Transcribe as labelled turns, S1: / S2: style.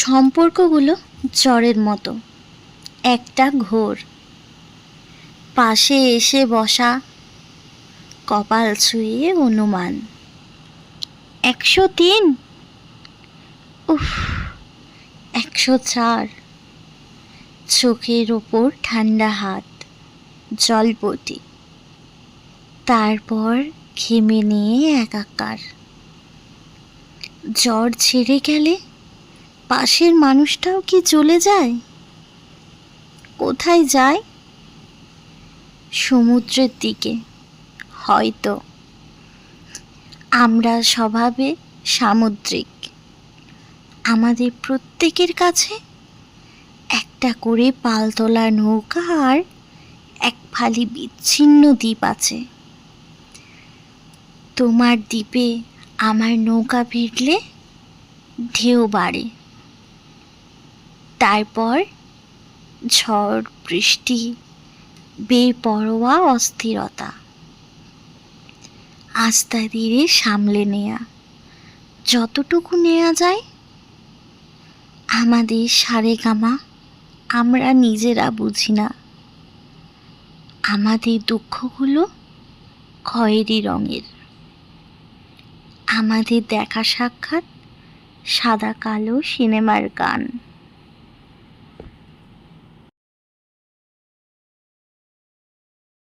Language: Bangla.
S1: সম্পর্কগুলো জ্বরের মতো। একটা ঘোর। পাশে এসে বসা কপাল ছুঁয়ে অনুমান। একশো তিন? উফ, একশো চার। চোখের ওপর ঠান্ডা হাত, জলপটি। তারপর ঘেমে নিয়ে একাকার। জ্বর ছেড়ে গেলে পাশের মানুষটাও কি চলে যায়? কোথায় যায়? সমুদ্রের দিকে। হয়তো। আমরা স্বভাবে সামুদ্রিক। আমাদের প্রত্যেকের কাছে একটা করে পালতোলা নৌকা আর এক ফালি বিচ্ছিন্ন দ্বীপ আছে। তোমার দ্বীপে আমার নৌকা ভিড়লে ঢেউ বাড়ে। তারপর ঝড়, বৃষ্টি, বেপরোয়া, অস্থিরতা। আস্তা ধীরে সামলে নেয়া। যতটুকু নেওয়া যায়, আমাদের সারেগামা আমরা নিজেরা বুঝি না। আমাদের দুঃখগুলো খয়েরি রঙের। আমাদের দেখা সাক্ষাৎ সাদা কালো সিনেমার গান।